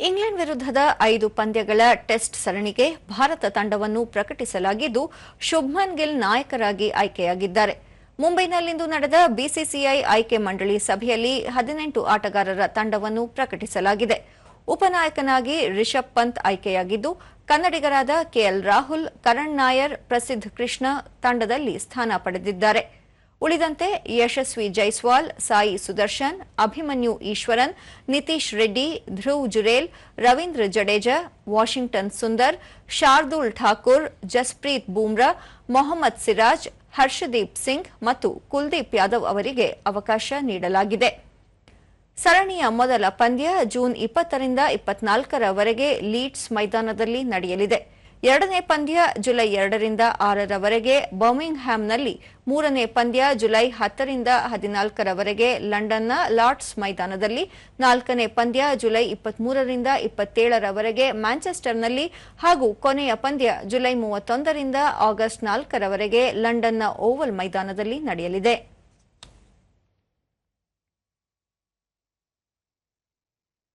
England ವಿರುದ್ಧದ ಐದು ಪಂದ್ಯಗಳ ಟೆಸ್ಟ್ ಸರಣಿಗೆ ಭಾರತ ತಂಡವನ್ನು ಪ್ರಕಟಿಸಲಾಗಿದ್ದು, ಶುಭ್ಮನ್ ಗಿಲ್ ನಾಯಕರಾಗಿ ಆಯ್ಕೆಯಾಗಿದ್ದಾರೆ. ಮುಂಬೈನಲ್ಲಿಂದು ನಡೆದ ಬಿಸಿಸಿಐ ಆಯ್ಕೆ ಮಂಡಳಿ ಸಭೆಯಲ್ಲಿ ಹದಿನೆಂಟು ಆಟಗಾರರ ತಂಡವನ್ನು ಪ್ರಕಟಿಸಲಾಗಿದೆ. ಉಪನಾಯಕನಾಗಿ ರಿಷಬ್ ಪಂತ್ ಆಯ್ಕೆಯಾಗಿದ್ದು, ಕನ್ನಡಿಗರಾದ ಕೆಎಲ್ ರಾಹುಲ್, ಕರಣ್ ನಾಯರ್, ಪ್ರಸಿದ್ಧ ಕೃಷ್ಣ ತಂಡದಲ್ಲಿ ಸ್ಥಾನ ಪಡೆದಿದ್ದಾರೆ. ಉಳಿದಂತೆ ಯಶಸ್ವಿ ಜೈಸ್ವಾಲ್, ಸಾಯಿ ಸುದರ್ಶನ್, ಅಭಿಮನ್ಯು ಈಶ್ವರನ್, ನಿತೀಶ್ ರೆಡ್ಡಿ, ಧ್ರುವ್ ಜುರೇಲ್, ರವೀಂದ್ರ ಜಡೇಜಾ, ವಾಷಿಂಗ್ಟನ್ ಸುಂದರ್, ಶಾರ್ದೂಲ್ ಠಾಕೂರ್, ಜಸ್ಪ್ರೀತ್ ಬೂಮ್ರಾ, ಮೊಹಮ್ಮದ್ ಸಿರಾಜ್, ಹರ್ಷದೀಪ್ ಸಿಂಗ್ ಮತ್ತು ಕುಲ್ದೀಪ್ ಯಾದವ್ ಅವರಿಗೆ ಅವಕಾಶ ನೀಡಲಾಗಿದೆ. ಸರಣಿಯ ಮೊದಲ ಪಂದ್ಯ ಜೂನ್ ಇಪ್ಪತ್ತರಿಂದ ಇಪ್ಪತ್ನಾಲ್ಕರವರೆಗೆ ಲೀಡ್ಸ್ ಮೈದಾನದಲ್ಲಿ ನಡೆಯಲಿದೆ. ಎರಡನೇ ಪಂದ್ಯ ಜುಲೈ ಎರಡರಿಂದ ಆರರವರೆಗೆ ಬರ್ಮಿಂಗ್ಹ್ಯಾಮ್ನಲ್ಲಿ ಮೂರನೇ ಪಂದ್ಯ ಜುಲೈ ಹತ್ತರಿಂದ ಹದಿನಾಲ್ಕರವರೆಗೆ ಲಂಡನ್ನ ಲಾರ್ಡ್ಸ್ ಮೈದಾನದಲ್ಲಿ, ನಾಲ್ಕನೇ ಪಂದ್ಯ ಜುಲೈ ಇಪ್ಪತ್ಮೂರರಿಂದ ಇಪ್ಪತ್ತೇಳರವರೆಗೆ ಮ್ಯಾಂಚೆಸ್ಟರ್ನಲ್ಲಿ ಹಾಗೂ ಕೊನೆಯ ಪಂದ್ಯ ಜುಲೈ ಮೂವತ್ತೊಂದರಿಂದ ಆಗಸ್ಟ್ ನಾಲ್ಕರವರೆಗೆ ಲಂಡನ್ನ ಓವಲ್ ಮೈದಾನದಲ್ಲಿ ನಡೆಯಲಿದೆ.